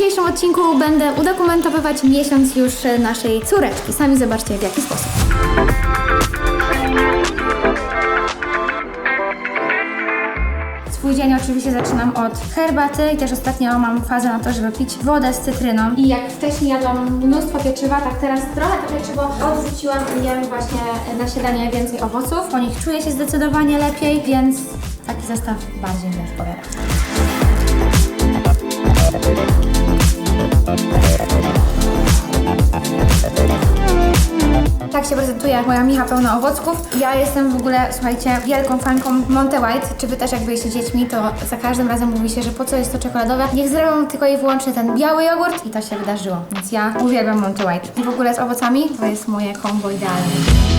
dzisiejszym odcinku będę udokumentowywać miesiąc już naszej córeczki. Sami zobaczcie w jaki sposób. Swój dzień oczywiście zaczynam od herbaty i też ostatnio mam fazę na to, żeby pić wodę z cytryną. I jak wcześniej jadłam mnóstwo pieczywa, tak teraz trochę to pieczywo odrzuciłam i jem właśnie na śniadanie więcej owoców. Po nich czuję się zdecydowanie lepiej, więc taki zestaw bardziej mi odpowiada. Tak się prezentuje moja micha pełna owocków. Ja jestem w ogóle, słuchajcie, wielką fanką Monte White. Czy wy też jak byliście dziećmi, to za każdym razem mówi się, że po co jest to czekoladowe? Niech zrobią tylko i wyłącznie ten biały jogurt i to się wydarzyło. Więc ja uwielbiam Monte White. I w ogóle z owocami to jest moje kombo idealne.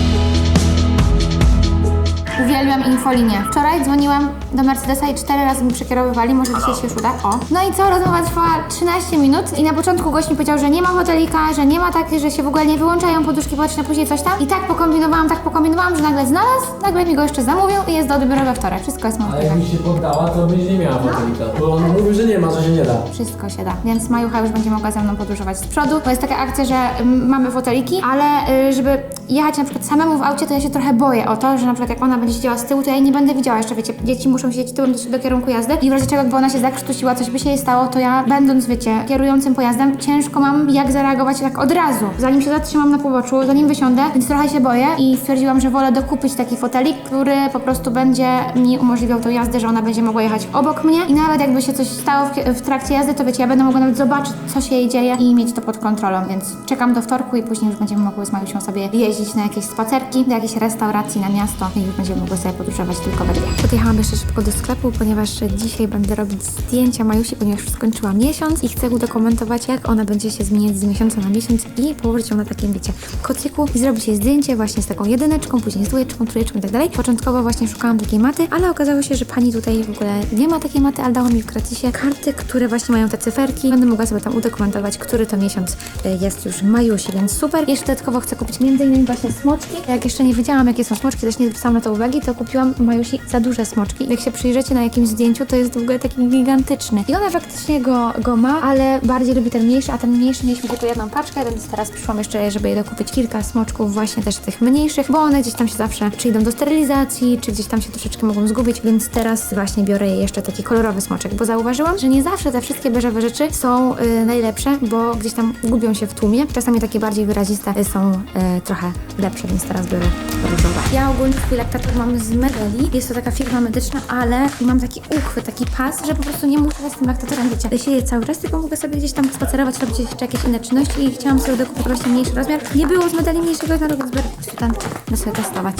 Uwielbiam infolinię. Wczoraj dzwoniłam do Mercedesa i cztery razy mi przekierowywali, może dzisiaj się już uda. O. No i co, rozmowa trwała 13 minut i na początku gość mi powiedział, że nie ma hotelika, że nie ma takie, że się w ogóle nie wyłączają poduszki powietrzne, później coś tam. I tak pokombinowałam, tak pokombinowałam, że nagle znalazł, nagle mi go jeszcze zamówił i jest do odbioru we wtorek. Wszystko jest Ale możliwe. jak mi się poddała, to będzie nie miała fotelika. Bo on mówił, że nie ma, że się nie da. Wszystko się da, więc Majucha już będzie mogła ze mną podróżować z przodu, bo jest taka akcja, że mm, mamy foteliki, ale y, żeby jechać na przykład samemu w aucie, to ja się trochę boję o to, że na przykład jak ona będzie siedziała z tyłu, to ja jej nie będę widziała jeszcze, wiecie, dzieci muszą siedzieć tyłem do, do kierunku jazdy i w razie czego, jakby ona się zakrztusiła, coś by się jej stało, to ja będąc, wiecie, kierującym pojazdem, ciężko mam jak zareagować tak od razu, zanim się zatrzymam na poboczu, zanim wysiądę, więc trochę się boję i stwierdziłam, że wolę dokupić taki fotelik, który po prostu będzie mi umożliwiał tą jazdę, że ona będzie mogła jechać obok mnie i nawet jakby się coś stało w, w trakcie jazdy, to wiecie, ja będę mogła nawet zobaczyć, co się jej dzieje i mieć to pod kontrolą, więc czekam do wtorku i później już będziemy mogły z Majusią sobie jeździć na jakieś spacerki, do jakiejś restauracji na miasto i już będziemy mogły sobie podróżować tylko we dwie. Podjechałam jeszcze szybko do sklepu, ponieważ dzisiaj będę robić zdjęcia Majusi, ponieważ już skończyła miesiąc i chcę udokumentować, jak ona będzie się zmieniać z miesiąca na miesiąc i położyć ją na takim, wiecie, kocyku i zrobić jej zdjęcie właśnie z taką jedyneczką, później z dwójeczką, trójeczką i tak dalej. Początkowo właśnie szukałam takiej maty, ale okazało się, że pani tutaj w ogóle nie ma takiej maty, ale dała mi w gratisie karty, które właśnie mają te cyferki. Będę mogła sobie tam udokumentować, który to miesiąc y, jest już Majusi, więc super. Jeszcze dodatkowo chcę kupić między innymi właśnie smoczki. Jak jeszcze nie wiedziałam, jakie są smoczki, też nie zwracałam na to uwagi, to kupiłam Majusi za duże smoczki. Jak się przyjrzycie na jakimś zdjęciu, to jest w ogóle taki gigantyczny. I ona faktycznie go, go ma, ale bardziej lubi ten mniejszy, a ten mniejszy mieliśmy tylko jedną paczkę, więc teraz przyszłam jeszcze, żeby jej dokupić kilka smoczków właśnie też tych mniejszych, bo one gdzieś tam się zawsze czy idą do sterylizacji, czy gdzieś tam się troszeczkę mogą zgubić, więc teraz właśnie biorę jeszcze taki kolorowy smoczek, bo zauważyłam, że nie zawsze te wszystkie beżowe rzeczy są y, najlepsze, bo gdzieś tam gubią się w tłumie. Czasami takie bardziej wyraziste y, są y, trochę lepsze, więc teraz biorę różowe. Ja ogólnie swój laktator mam z Medeli. Jest to taka firma medyczna, ale mam taki uchwyt, taki pas, że po prostu nie muszę z tym laktatorem, wiecie, siedzieć cały czas, tylko mogę sobie gdzieś tam spacerować, robić jeszcze jakieś inne czynności i chciałam sobie dokupić właśnie mniejszy rozmiar. Nie było z Medeli mniejszego rozmiaru, więc biorę po prostu ten, będę sobie testować.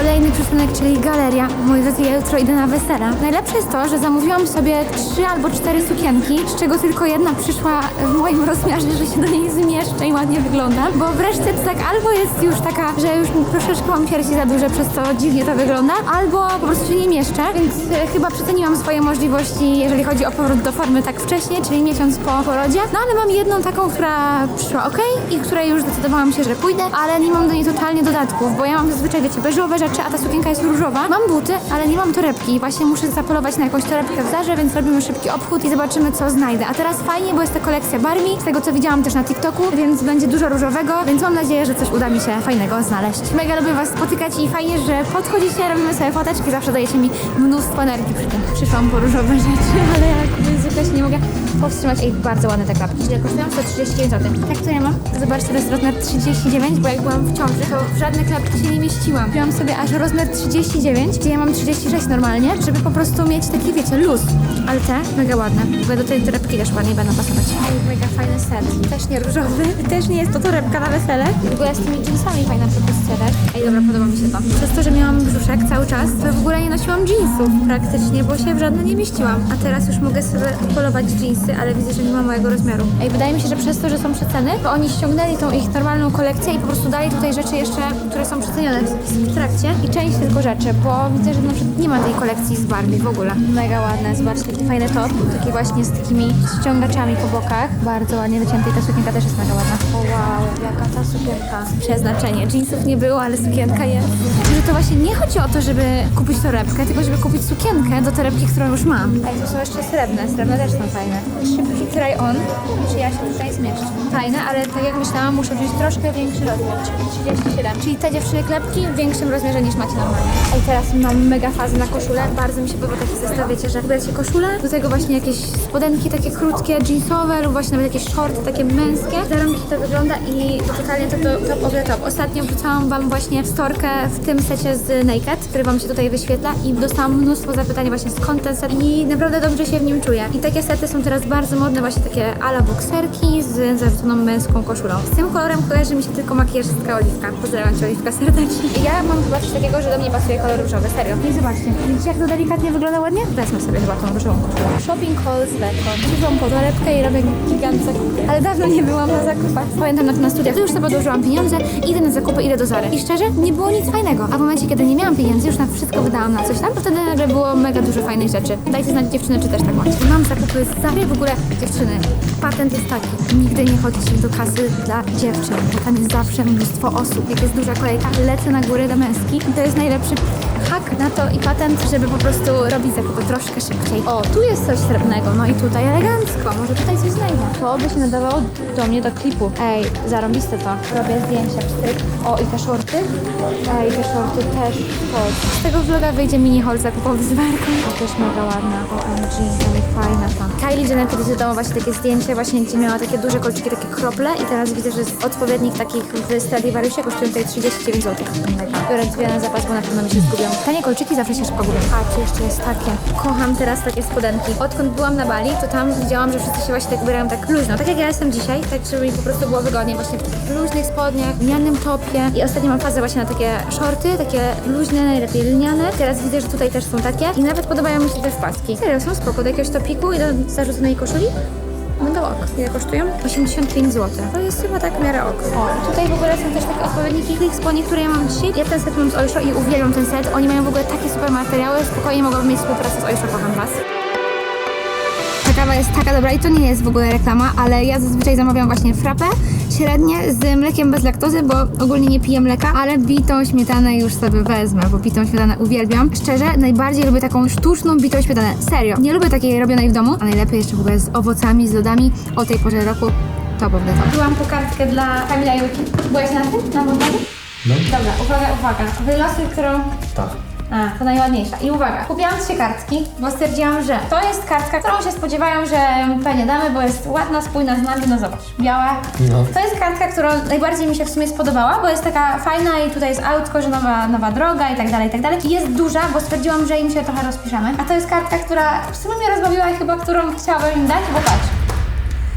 Kolejny przystanek, czyli galeria. Moi drodzy, ja jutro idę na wesela. Najlepsze jest to, że zamówiłam sobie trzy albo cztery sukienki, z czego tylko jedna przyszła w moim rozmiarze, że się do niej zmieszczę i ładnie wygląda. Bo wreszcie tak albo jest już taka, że już troszeczkę mam piersi za duże, przez co dziwnie to wygląda, albo po prostu się nie mieszczę, więc e, chyba przeceniłam swoje możliwości, jeżeli chodzi o powrót do formy tak wcześnie, czyli miesiąc po porodzie. No ale mam jedną taką, która przyszła ok i której już zdecydowałam się, że pójdę, ale nie mam do niej totalnie dodatków, bo ja mam zazwyczaj, wiecie, beżowe rzeczy, a ta sukienka jest różowa. Mam buty, ale nie mam torebki. Właśnie muszę zapolować na jakąś torebkę w Zarze, więc robimy szybki obchód i zobaczymy, co znajdę. A teraz fajnie, bo jest ta kolekcja Barbie, z tego co widziałam też na TikToku, więc będzie dużo różowego, więc mam nadzieję, że coś uda mi się fajnego znaleźć. Mega lubię Was spotykać i fajnie, że podchodzicie, robimy sobie foteczki, zawsze dajecie mi mnóstwo energii przy tym. Przyszłam po różowe rzeczy, ale jak się nie mogę powstrzymać. Ej, bardzo ładne te klapki. Ile kosztują? 139 zł. Tak to ja mam. Zobaczcie, to jest rozmiar 39, bo jak byłam w ciąży, to w żadne klapki się nie mieściłam. Wziąłam sobie aż rozmiar 39, gdzie ja mam 36 normalnie, żeby po prostu mieć taki, wiecie, luz. Ale te mega ładne. Ogóle do tej torebki też ładnie będą pasować. Ej, mega fajny set. Też nie różowy. Też nie jest to torebka na wesele. W ogóle z tymi jeansami fajna propozycja też. Ej, dobra, podoba mi się to. Przez to, że miałam brzuszek cały czas, to w ogóle nie nosiłam jeansów praktycznie, bo się w żadne nie mieściłam. A teraz już mogę sobie polować jeansy buty, ale widzę, że nie ma mojego rozmiaru. Ej, wydaje mi się, że przez to, że są przeceny, to oni ściągnęli tą ich normalną kolekcję i po prostu dali tutaj rzeczy jeszcze, które są przecenione w, trakcie i część tylko rzeczy, bo widzę, że na przykład nie ma tej kolekcji z Barbie w ogóle. Mega ładne, zobaczcie, taki fajny top, taki właśnie z takimi ściągaczami po bokach. Bardzo ładnie wycięty i ta sukienka też jest mega ładna. O wow, jaka ta sukienka. Przeznaczenie. Jeansów nie było, ale sukienka jest. Że to właśnie nie chodzi o to, żeby kupić torebkę, tylko żeby kupić sukienkę do torebki, którą już mam. Ej, to są jeszcze srebrne, srebrne też są fajne. Szybki try on, czy ja się tutaj zmieszczę. Fajne, ale tak jak myślałam, muszę wziąć troszkę większy rozmiar, czyli 37. Czyli te dziewczyny klepki w większym rozmiarze niż macie normalnie. Ej, teraz mam mega fazę na koszulę. Bardzo mi się podoba taki zestaw, wiecie, że wybieracie koszulę, do tego właśnie jakieś spodenki takie krótkie, jeansowe lub właśnie nawet jakieś shorty takie męskie. Zarąbiście to wygląda i totalnie to, to top the top. Ostatnio wrzucałam wam właśnie storkę w tym secie z Naked, który wam się tutaj wyświetla i dostałam mnóstwo zapytań właśnie skąd ten set i naprawdę dobrze się w nim czuję. I takie sety są teraz bardzo modne, właśnie takie ala bokserki z zarzuconą męską koszulą. Z tym kolorem kojarzy mi się tylko makijażystka Oliwka. Pozdrawiam cię Oliwka serdecznie. Ja mam chyba coś takiego, że do mnie pasuje kolor różowy, serio. I zobaczcie, widzicie jak to delikatnie wygląda ładnie? Wezmę sobie chyba tą różową koszulę. Shopping haul z Beko. Przyszłam po torebkę i robię gigant zakupy. Ale dawno nie byłam na zakupach. Pamiętam na, na studiach, to już sobie odłożyłam pieniądze, idę na zakupy, idę do Zary. I szczerze, nie było nic fajnego. A w momencie, kiedy nie miałam pieniędzy, już na wszystko wydałam na coś tam, to wtedy nagle było mega dużo fajnych rzeczy. Dajcie znać dziewczyny, czy też tak macie. Mam zakupy z Zary, ogóle dziewczyny. Patent jest taki, nigdy nie chodźcie do kasy dla dziewczyn, bo tam jest zawsze mnóstwo osób. Jak jest duża kolejka, lecę na górę do męskich i to jest najlepszy hak na to i patent, żeby po prostu robić zakupy troszkę szybciej. O, tu jest coś srebrnego, no i tutaj elegancko, może tutaj coś znajdę. To by się nadawało do mnie do klipu. Ej, zarąbiste to. Robię zdjęcia, pstryk. O, i te shorty. Ej, te shorty też spod. Z tego vloga wyjdzie mini haul zakupowy z. To też mega ładna. OMG, ale fajna ta. Kylie Jenner kiedyś dodała właśnie takie zdjęcie, właśnie gdzie miała takie duże kolczyki, takie krople i teraz widzę, że z odpowiednich takich w Stradivariusie kosztują tutaj 39 zł. Biorę dwie na zapas, bo na pewno mi się zgubią. Tanie kolczyki zawsze się szybko gubią. Tu jeszcze jest takie. Kocham teraz takie spodenki. Odkąd byłam na Bali, to tam widziałam, że wszyscy się właśnie tak ubierają tak luźno. Tak jak ja jestem dzisiaj, tak żeby mi po prostu było wygodnie. Właśnie w luźnych spodniach, lnianym topie. I ostatnio mam fazę właśnie na takie shorty, takie luźne, najlepiej lniane. Teraz widzę, że tutaj też są takie. I nawet podobają mi się te wpaski. Serio, są spoko. Do jakiegoś topiku i do zarzuconej koszuli. Będą ok. Ile kosztują? 85 zł. To jest chyba tak w miarę ok. O, tutaj w ogóle są też takie odpowiedniki tych spodni, które ja mam dzisiaj. Ja ten set mam z Oysho i uwielbiam ten set. Oni mają w ogóle takie super materiały. Spokojnie mogłabym mieć współpracę z Oysho, kocham was. Kawa jest taka dobra i to nie jest w ogóle reklama, ale ja zazwyczaj zamawiam właśnie frappę średnie z mlekiem bez laktozy, bo ogólnie nie piję mleka, ale bitą śmietanę już sobie wezmę, bo bitą śmietanę uwielbiam. Szczerze, najbardziej lubię taką sztuczną bitą śmietanę. Serio. Nie lubię takiej robionej w domu, a najlepiej jeszcze w ogóle z owocami, z lodami o tej porze roku. Top of the top. Byłam po kartkę dla Kamila Julki. Byłeś na tym? Na montażu? No. Dobra, uwaga, uwaga. Wylosuj, którą Tak. A, to najładniejsza. I uwaga, kupiłam trzy kartki, bo stwierdziłam, że to jest kartka, którą się spodziewają, że pewnie damy, bo jest ładna, spójna z nami, no zobacz, biała. No. To jest kartka, która najbardziej mi się w sumie spodobała, bo jest taka fajna i tutaj jest autko, że nowa, nowa droga i tak dalej, i tak dalej. I jest duża, bo stwierdziłam, że im się trochę rozpiszemy. A to jest kartka, która w sumie mnie rozbawiła i chyba którą chciałabym im dać, bo patrz.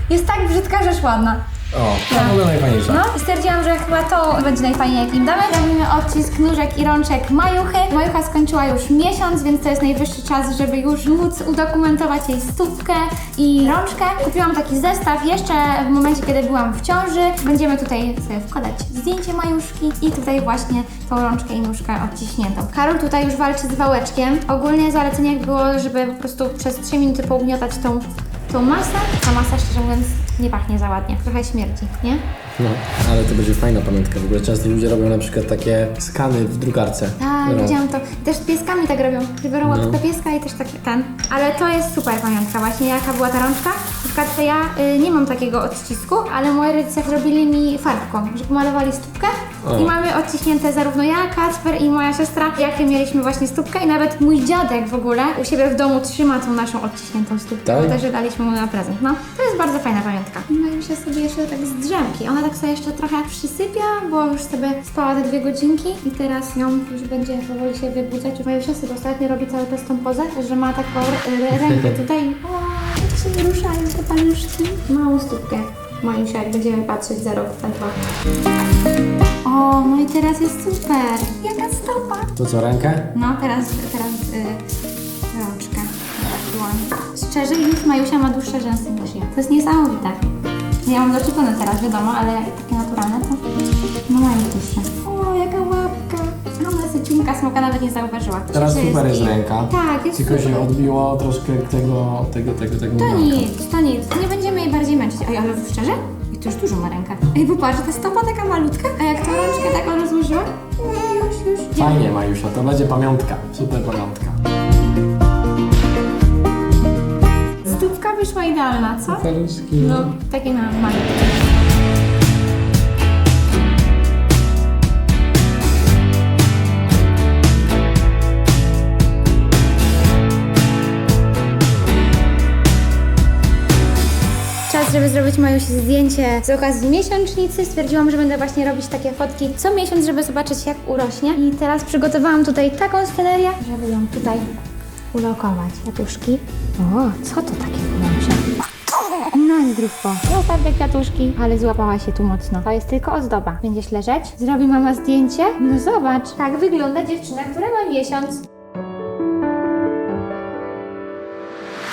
Jest tak brzydka, że ładna. O, to w ogóle najfajniejsza. No i stwierdziłam, że chyba to będzie najfajniej jak im damy. Robimy odcisk nóżek i rączek majuchy. Majucha skończyła już miesiąc, więc to jest najwyższy czas, żeby już móc udokumentować jej stópkę i rączkę. Kupiłam taki zestaw jeszcze w momencie, kiedy byłam w ciąży. Będziemy tutaj sobie wkładać zdjęcie majuszki i tutaj właśnie tą rączkę i nóżkę odciśniętą. Karol tutaj już walczy z wałeczkiem. Ogólnie zalecenie było, żeby po prostu przez 3 minuty pougniatać tą tą masę. Ta masa, szczerze mówiąc, nie pachnie za ładnie. Trochę śmierdzi, nie? No, ale to będzie fajna pamiątka. W ogóle często ludzie robią na przykład takie skany w drukarce. Tak, Biorą- widziałam to. Też z pieskami tak robią. Biorą No. łapkę pieska i też tak ten. Ale to jest super pamiątka właśnie, jaka była ta rączka. Na przykład to ja y, nie mam takiego odcisku, ale moi rodzice zrobili mi farbką, że pomalowali stópkę O. i mamy odciśnięte zarówno ja, Kacper i moja siostra, jakie mieliśmy właśnie stópkę i nawet mój dziadek w ogóle u siebie w domu trzyma tą naszą odciśniętą stópkę. Tak? bo Też daliśmy mu na prezent. No, to jest bardzo fajna pamiątka. No i myślę sobie jeszcze tak z drzemki. Ona tak sobie jeszcze trochę przysypia, bo już sobie spała te dwie godzinki i teraz ją już będzie powoli się wybudzać. Moja siostra ostatnio robi cały czas tą pozę, że ma taką rękę tutaj. O, jak się ruszają te paluszki. Małą stópkę. Majusia, jak będziemy patrzeć za rok, za dwa. O, no i teraz jest super. Jaka stopa. To co, rękę? No, teraz, teraz y, rączkę. Dłoń. szczerze już Majusia ma dłuższe rzęsy niż ja. To jest niesamowite. Ja mam doczepione teraz, wiadomo, ale takie naturalne to no dłuższe. O, jaka łapka. Ona syciunka smoka nawet nie zauważyła. Teraz się super jest i- ręka. Tak, jest Tylko super. się odbiło troszkę tego, tego, tego, tego To nic, to nic. Nie będziemy jej bardziej męczyć. Ej, ale szczerze? To już dużo ma ręka. Ej, popatrz, ta stopa taka malutka, a jak tą rączkę tak rozłożyła? No, już, już. Fajnie Majusia, to będzie pamiątka. Super pamiątka. Stópka wyszła idealna, co? Paluszki. No, takie na malutkie. Żeby zrobić Majusi zdjęcie z okazji miesiącznicy. Stwierdziłam, że będę właśnie robić takie fotki co miesiąc, żeby zobaczyć jak urośnie. I teraz przygotowałam tutaj taką scenerię, żeby ją tutaj ulokować. Kwiatuszki. O, co to takiego Majusia? Na zdrówko. Zostaw kwiatuszki, ale złapała się tu mocno. To jest tylko ozdoba. Będziesz leżeć? Zrobi mama zdjęcie? No zobacz, tak wygląda dziewczyna, która ma miesiąc.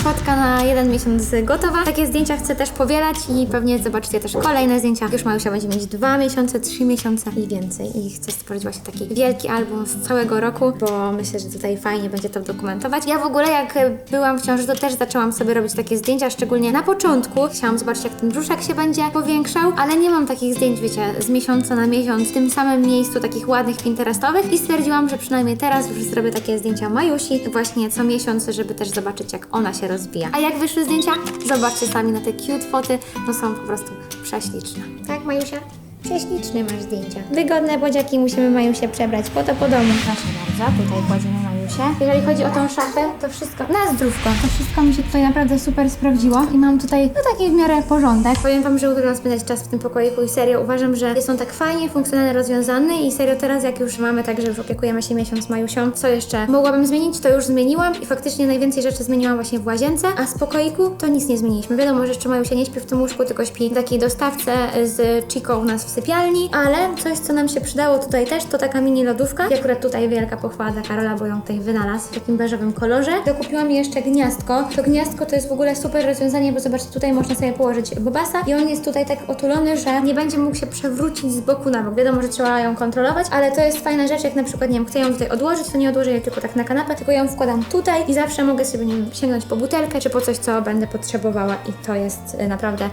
Fotka na jeden miesiąc gotowa. Takie zdjęcia chcę też powielać i pewnie zobaczycie też kolejne zdjęcia. Już Majusia będzie mieć dwa miesiące, trzy miesiące i więcej. I chcę stworzyć właśnie taki wielki album z całego roku, bo myślę, że tutaj fajnie będzie to dokumentować. Ja w ogóle jak byłam w ciąży, to też zaczęłam sobie robić takie zdjęcia, szczególnie na początku. Chciałam zobaczyć, jak ten brzuszek się będzie powiększał, ale nie mam takich zdjęć, wiecie, z miesiąca na miesiąc w tym samym miejscu, takich ładnych, pinterestowych i stwierdziłam, że przynajmniej teraz już zrobię takie zdjęcia Majusi właśnie co miesiąc, żeby też zobaczyć, jak ona się rozwija. A jak wyszły zdjęcia? Zobaczcie sami na te cute foty, no są po prostu prześliczne. Tak, Majusia? Prześliczne masz zdjęcia. Wygodne bodziaki musimy Majusie przebrać po to po domu. Proszę bardzo, tutaj kładziemy Majusię. Jeżeli chodzi o tą szafę, to wszystko na zdrówko. To wszystko mi się tutaj naprawdę super sprawdziło i mam tutaj no taki w miarę porządek. Powiem Wam, że uwielbiam spędzać czas w tym pokoiku i serio uważam, że są tak fajnie, funkcjonalnie rozwiązane i serio teraz jak już mamy tak, że już opiekujemy się miesiąc Majusią, co jeszcze mogłabym zmienić, to już zmieniłam i faktycznie najwięcej rzeczy zmieniłam właśnie w łazience, a z pokoiku to nic nie zmieniliśmy. Wiadomo, że jeszcze Majusia nie śpi w tym łóżku, tylko śpi w takiej dostawce z Chico u nas w sypialni, ale coś, co nam się przydało tutaj też, to taka mini lodówka i akurat tutaj wielka pochwała dla Karola, bo ją tutaj wynalazł w takim beżowym kolorze. Dokupiłam jeszcze gniazdko. To gniazdko to jest w ogóle super rozwiązanie, bo zobaczcie, tutaj można sobie położyć bobasa i on jest tutaj tak otulony, że nie będzie mógł się przewrócić z boku na bok. Wiadomo, że trzeba ją kontrolować, ale to jest fajna rzecz, jak na przykład, nie wiem, chcę ją tutaj odłożyć, to nie odłożę jej tylko tak na kanapę, tylko ją wkładam tutaj i zawsze mogę sobie, nie wiem, sięgnąć po butelkę, czy po coś, co będę potrzebowała i to jest y, naprawdę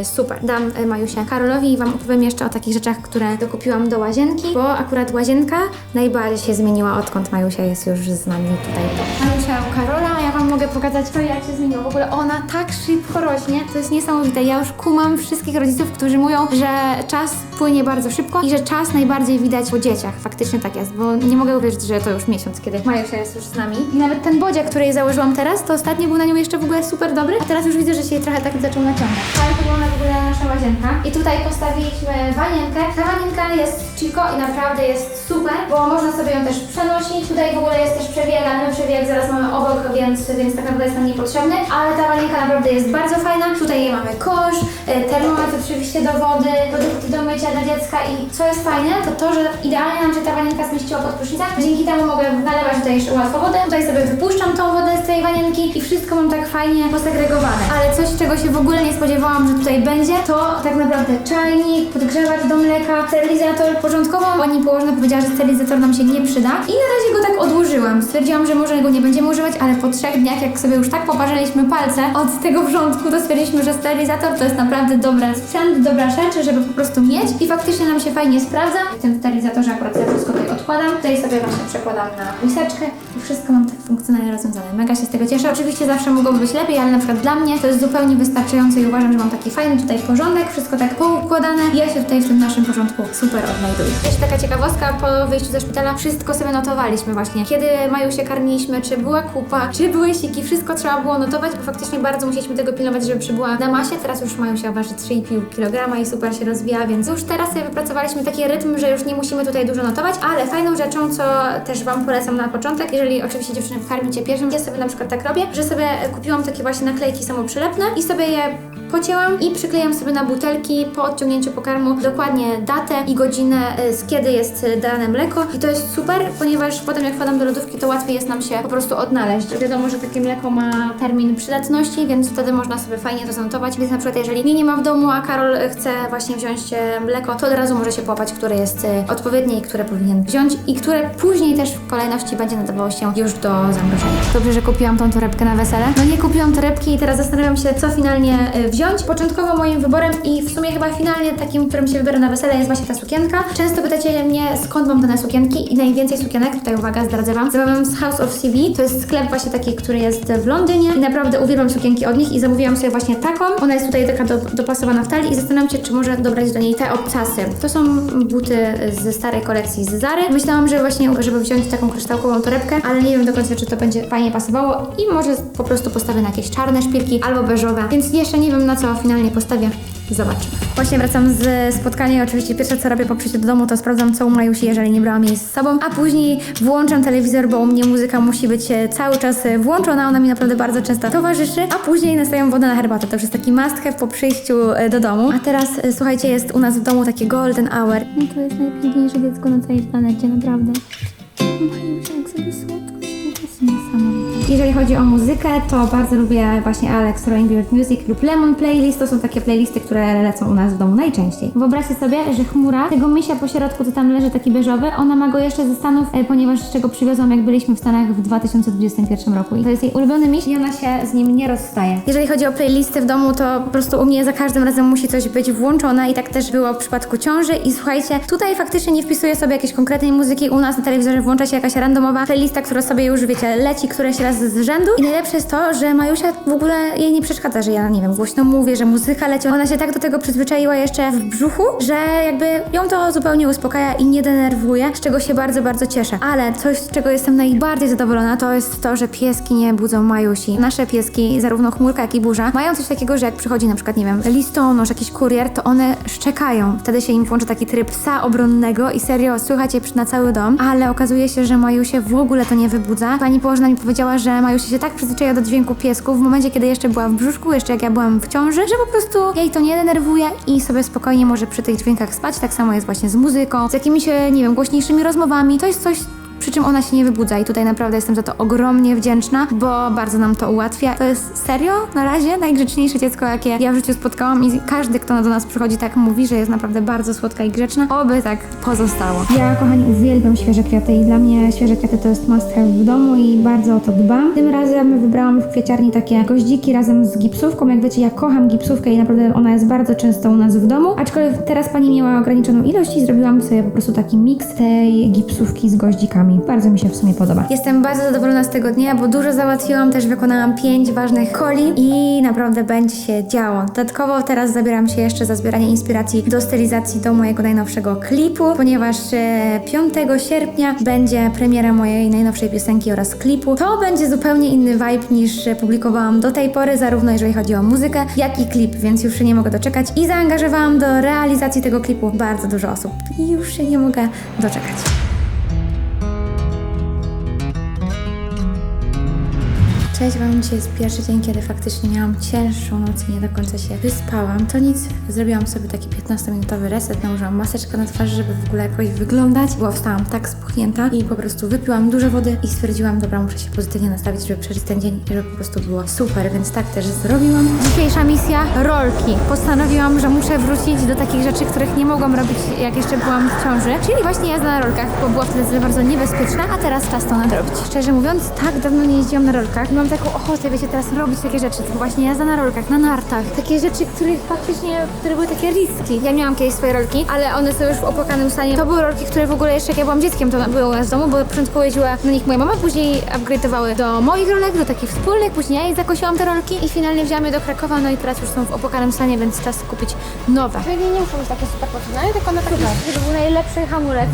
y, super. Dam y, Majusia Karolowi i Wam opowiem jeszcze o takich rzeczach, które dokupiłam do łazienki, bo akurat łazienka najbardziej się zmieniła, odkąd Majusia jest już z nami tutaj. Majusia u Karola, mogę pokazać to, jak się zmieniło. W ogóle ona tak szybko rośnie, to jest niesamowite. Ja już kumam wszystkich rodziców, którzy mówią, że czas płynie bardzo szybko i że czas najbardziej widać po dzieciach. Faktycznie tak jest, bo nie mogę uwierzyć, że to już miesiąc, kiedy Majusia jest już z nami. I nawet ten bodziak, który jej założyłam teraz, to ostatnio był na nią jeszcze w ogóle super dobry, a teraz już widzę, że się jej trochę tak zaczął naciągać. Tak wygląda w ogóle nasza łazienka. I tutaj postawiliśmy wanienkę. Ta wanienka jest chico i naprawdę jest super, bo można sobie ją też przenosić. Tutaj w ogóle jest też przewijak, ale my przewijak zaraz mamy obok, więc, więc tak naprawdę jest nam niepotrzebny. Ale ta wanienka naprawdę jest bardzo fajna. Tutaj mamy kosz, y, termometr oczywiście do wody, produkty do mycia dla dziecka i co jest fajne, to to, że idealnie nam się ta wanienka zmieściła pod prysznicem. Dzięki temu mogę nalewać tutaj jeszcze łatwo wodę. Tutaj sobie wypuszczam tą wodę z tej wanienki i wszystko mam tak fajnie posegregowane. Ale coś, czego się w ogóle nie spodziewałam, że tutaj będzie, to tak naprawdę czajnik, podgrzewacz do mleka, sterylizator. Początkowo pani położna powiedziała, że sterylizator nam się nie przyda i na razie go tak odłożyłam. Stwierdziłam, że może go nie będziemy używać, ale po trzech dniach, jak sobie już tak poparzyliśmy palce od tego wrzątku, to stwierdziliśmy, że sterylizator to jest naprawdę dobry sprzęt, dobra rzecz, żeby po prostu mieć i faktycznie nam się fajnie sprawdza. W tym sterylizatorze akurat ja wszystko tutaj odkładam. Tutaj sobie właśnie przekładam na miseczkę wszystko mam tak funkcjonalnie rozwiązane. Mega się z tego cieszę. Oczywiście zawsze mogłoby być lepiej, ale na przykład dla mnie to jest zupełnie wystarczające i uważam, że mam taki fajny tutaj porządek, wszystko tak poukładane i ja się tutaj w tym naszym porządku super odnajduję. Jeszcze taka ciekawostka, po wyjściu ze szpitala wszystko sobie notowaliśmy właśnie. Kiedy Maju się karmiliśmy, czy była kupa, czy były siki, wszystko trzeba było notować, bo faktycznie bardzo musieliśmy tego pilnować, żeby przybyła na masie. Teraz już Maju się waży 3,5 kg i super się rozwija, więc już teraz sobie wypracowaliśmy taki rytm, że już nie musimy tutaj dużo notować, ale fajną rzeczą, co też Wam polecam na początek, jeżeli oczywiście dziewczyny karmicie pierwszym, ja sobie na przykład tak robię, że sobie kupiłam takie właśnie naklejki samoprzylepne i sobie je pocięłam i przyklejam sobie na butelki po odciągnięciu pokarmu dokładnie datę i godzinę, y, z kiedy jest y, dane mleko. I to jest super, ponieważ potem jak wkładam do lodówki, to łatwiej jest nam się po prostu odnaleźć. Wiadomo, że takie mleko ma termin przydatności, więc wtedy można sobie fajnie to zanotować. Więc na przykład jeżeli mnie nie ma w domu, a Karol y, chce właśnie wziąć e, mleko, to od razu może się połapać, które jest odpowiednie i które powinien wziąć i które później też w kolejności będzie nadawało się już do zamrożenia. Dobrze, że kupiłam tą torebkę na wesele. No nie kupiłam torebki i teraz zastanawiam się, co finalnie e, wziąć. Początkowo moim wyborem i w sumie chyba finalnie takim, którym się wybiorę na wesele jest właśnie ta sukienka. Często pytacie mnie, skąd mam dane sukienki i najwięcej sukienek, tutaj uwaga, zdradzę Wam, zamawiam z House of CV. To jest sklep właśnie taki, który jest w Londynie i naprawdę uwielbiam sukienki od nich i zamówiłam sobie właśnie taką. Ona jest tutaj taka do, dopasowana w talii i zastanawiam się, czy może dobrać do niej te obcasy. To są buty ze starej kolekcji z Zary. Myślałam, że właśnie, żeby wziąć taką kryształkową torebkę, ale nie wiem do końca, czy to będzie fajnie pasowało i może po prostu postawię na jakieś czarne szpilki albo beżowe, więc jeszcze nie wiem na co finalnie postawię. Zobaczymy. Właśnie wracam z spotkania i oczywiście pierwsze co robię po przyjściu do domu to sprawdzam co u Majusi, jeżeli nie brałam jej z sobą, a później włączam telewizor, bo u mnie muzyka musi być e, cały czas e, włączona, ona mi naprawdę bardzo często towarzyszy, a później nastawiam wodę na herbatę, to już jest taki must have po przyjściu e, do domu. A teraz słuchajcie, jest u nas w domu takie golden hour. No to jest najpiękniejsze dziecko na całej planecie, naprawdę. Majusia, jak sobie słodko Jeżeli chodzi o muzykę, to bardzo lubię właśnie Alex Rainbeard Music lub Lemon Playlist. To są takie playlisty, które lecą u nas w domu najczęściej. Wyobraźcie sobie, że chmura tego misia po środku, co tam leży, taki beżowy, ona ma go jeszcze ze Stanów, e, ponieważ z czego przywiozłam, jak byliśmy w Stanach w 2021 roku. I to jest jej ulubiony miś i ona się z nim nie rozstaje. Jeżeli chodzi o playlisty w domu, to po prostu u mnie za każdym razem musi coś być włączone i tak też było w przypadku ciąży. I słuchajcie, tutaj faktycznie nie wpisuję sobie jakiejś konkretnej muzyki. U nas na telewizorze włącza się jakaś randomowa playlista, która sobie już, wiecie, leci któreś raz z rzędu. I najlepsze jest to, że Majusia w ogóle jej nie przeszkadza, że ja, nie wiem, głośno mówię, że muzyka leci. Ona się tak do tego przyzwyczaiła jeszcze w brzuchu, że jakby ją to zupełnie uspokaja i nie denerwuje, z czego się bardzo, bardzo cieszę. Ale coś, z czego jestem najbardziej zadowolona, to jest to, że pieski nie budzą Majusi. Nasze pieski, zarówno chmurka, jak i burza, mają coś takiego, że jak przychodzi na przykład, nie wiem, listonosz, jakiś kurier, to one szczekają. Wtedy się im włącza taki tryb psa obronnego i serio słychać je na cały dom, ale okazuje się, że Majusie w ogóle to nie wybudza. Pani położna mi powiedziała, że Majusie się tak przyzwyczaiła do dźwięku piesków w momencie, kiedy jeszcze była w brzuszku, jeszcze jak ja byłam w ciąży, że po prostu jej to nie denerwuje i sobie spokojnie może przy tych dźwiękach spać. Tak samo jest właśnie z muzyką, z jakimiś, e, nie wiem, głośniejszymi rozmowami. To jest coś, przy czym ona się nie wybudza i tutaj naprawdę jestem za to ogromnie wdzięczna, bo bardzo nam to ułatwia. To jest serio na razie najgrzeczniejsze dziecko, jakie ja w życiu spotkałam i każdy, kto do nas przychodzi, tak mówi, że jest naprawdę bardzo słodka i grzeczna. Oby tak pozostało. Ja, kochani, uwielbiam świeże kwiaty i dla mnie świeże kwiaty to jest must have w domu i bardzo o to dbam. Tym razem wybrałam w kwieciarni takie goździki razem z gipsówką. Jak wiecie, ja kocham gipsówkę i naprawdę ona jest bardzo często u nas w domu, aczkolwiek teraz pani miała ograniczoną ilość i zrobiłam sobie po prostu taki miks tej gipsówki z goździkami. Bardzo mi się w sumie podoba. Jestem bardzo zadowolona z tego dnia, bo dużo załatwiłam, też wykonałam pięć ważnych coli i naprawdę będzie się działo. Dodatkowo teraz zabieram się jeszcze za zbieranie inspiracji do stylizacji do mojego najnowszego klipu, ponieważ e, 5 sierpnia będzie premiera mojej najnowszej piosenki oraz klipu. To będzie zupełnie inny vibe niż e, publikowałam do tej pory, zarówno jeżeli chodzi o muzykę, jak i klip, więc już się nie mogę doczekać i zaangażowałam do realizacji tego klipu bardzo dużo osób i już się nie mogę doczekać. Cześć Wam, dzisiaj jest pierwszy dzień, kiedy faktycznie miałam cięższą noc i nie do końca się wyspałam. To nic, zrobiłam sobie taki 15-minutowy reset, nałożyłam maseczkę na twarz, żeby w ogóle jakoś wyglądać, bo wstałam tak spuchnięta i po prostu wypiłam dużo wody i stwierdziłam, dobra, muszę się pozytywnie nastawić, żeby przeżyć ten dzień i żeby po prostu było super, więc tak też zrobiłam. Dzisiejsza misja, rolki. Postanowiłam, że muszę wrócić do takich rzeczy, których nie mogłam robić, jak jeszcze byłam w ciąży, czyli właśnie jazda na rolkach, bo była wtedy bardzo niebezpieczna, a teraz czas to nadrobić. Szczerze mówiąc, tak dawno nie jeździłam na rolkach. Mam taką ochotę, wiecie, teraz robić takie rzeczy, typu właśnie jazda na rolkach, na nartach. Takie rzeczy, których faktycznie, które były takie riski. Ja miałam kiedyś swoje rolki, ale one są już w opłakanym stanie. To były rolki, które w ogóle jeszcze jak ja byłam dzieckiem, to były u nas w domu, bo początkowo jeździła na nich moja mama, później upgrade'owały do moich rolek, do takich wspólnych, później ja jej zakosiłam te rolki i finalnie wzięłam je do Krakowa, no i teraz już są w opłakanym stanie, więc czas kupić nowe. Czyli nie muszą być takie super potrzebne, tylko na takie... To był najlepszy hamulec.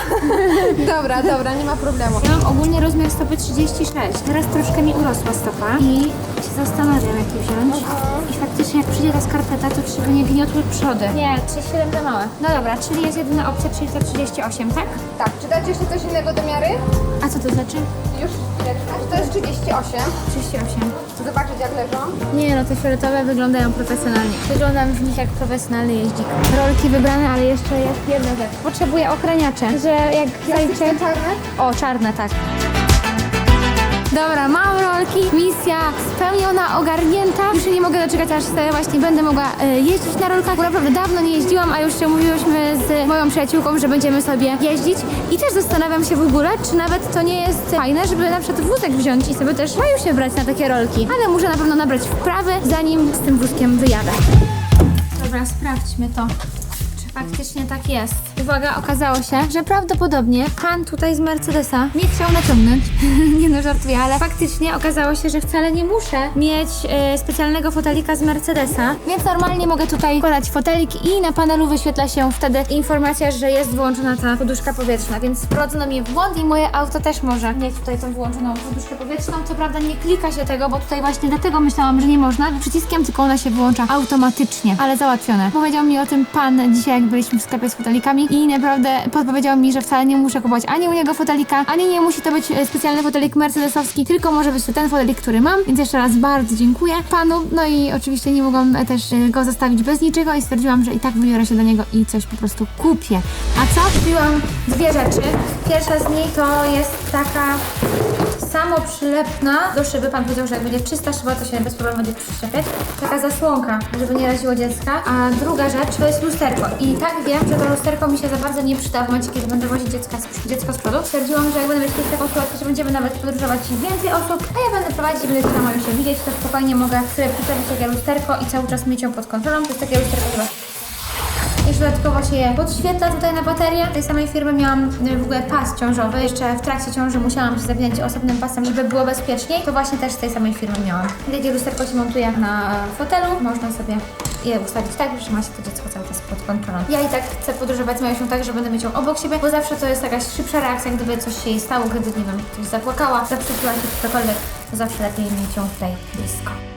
Dobra, dobra, nie ma problemu. Ja mam ogólnie rozmiar stopy 36. Teraz troszkę mi urosła stopa i się zastanawiam, jak je wziąć. I faktycznie jak przyjdzie ta skarpeta, to czy by nie gniotły przody. Nie, 37 za małe. No dobra, czyli jest jedyna opcja, czyli to 38, tak? Tak, czy dać jeszcze coś innego do miary? A co to znaczy? Już chwileczkę. To jest 38. 38. Zobaczyć jak leżą. Nie no, te fioletowe wyglądają profesjonalnie. Wyglądam w nich jak profesjonalny jeździk. Rolki wybrane, ale jeszcze jest jedna rzecz. Potrzebuję ochraniacze, że jak zajdzie... czarne? O, czarne, tak. Dobra, mam rolki, misja spełniona, ogarnięta. Już się nie mogę doczekać, aż sobie właśnie będę mogła e, jeździć na rolkach, bo naprawdę dawno nie jeździłam, a już się mówiłyśmy z moją przyjaciółką, że będziemy sobie jeździć. I też zastanawiam się w ogóle, czy nawet to nie jest fajne, żeby na przykład wózek wziąć i sobie też maju się brać na takie rolki. Ale muszę na pewno nabrać wprawy, zanim z tym wózkiem wyjadę. Dobra, sprawdźmy to. Czy faktycznie tak jest? Uwaga, okazało się, że prawdopodobnie pan tutaj z Mercedesa mnie chciał naciągnąć. nie no, żartuję, ale faktycznie okazało się, że wcale nie muszę mieć e, specjalnego fotelika z Mercedesa, więc normalnie mogę tutaj wkładać fotelik i na panelu wyświetla się wtedy informacja, że jest wyłączona ta poduszka powietrzna, więc wprowadzono mnie w błąd i moje auto też może mieć tutaj tą wyłączoną poduszkę powietrzną. Co prawda nie klika się tego, bo tutaj właśnie dlatego myślałam, że nie można przyciskiem, tylko ona się wyłącza automatycznie, ale załatwione. Powiedział mi o tym pan dzisiaj, jak byliśmy w sklepie z fotelikami i naprawdę podpowiedział mi, że wcale nie muszę kupować ani u niego fotelika, ani nie musi to być e, specjalny fotelik mercedesowski, tylko może być to ten fotelik, który mam, więc jeszcze raz bardzo dziękuję panu. No i oczywiście nie mogłam e, też e, go zostawić bez niczego i stwierdziłam, że i tak wybiorę się do niego i coś po prostu kupię. A co? Kupiłam dwie rzeczy. Pierwsza z nich to jest taka samo przylepna do szyby. Pan powiedział, że jak będzie czysta szyba, to się bez problemu będzie przyczepiać. Taka zasłonka, żeby nie raziło dziecka. A druga rzecz to jest lusterko. I tak wiem, że to lusterko mi się za bardzo nie przyda w momencie, kiedy będę wozić dziecka z, dziecko z przodu. Stwierdziłam, że jak będę mieć taką sytuację, że będziemy nawet podróżować więcej osób, a ja będę prowadzić będę która mają się widzieć, to spokojnie mogę sobie przyczepić takie lusterko i cały czas mieć ją pod kontrolą. To jest takie lusterko, jeszcze dodatkowo się je podświetla tutaj na baterię. Tej samej firmy miałam y, w ogóle pas ciążowy. Jeszcze w trakcie ciąży musiałam się zawinąć osobnym pasem, żeby było bezpieczniej. To właśnie też z tej samej firmy miałam. Takie lusterko się montuje na fotelu. Można sobie je ustawić tak, że ma się to dziecko cały czas pod kontrolą. Ja i tak chcę podróżować z Majusią tak, że będę mieć ją obok siebie, bo zawsze to jest jakaś szybsza reakcja, gdyby coś się jej stało, gdyby, nie wiem, coś zapłakała, zaprzeczyła się cokolwiek, to zawsze lepiej mieć ją tutaj blisko.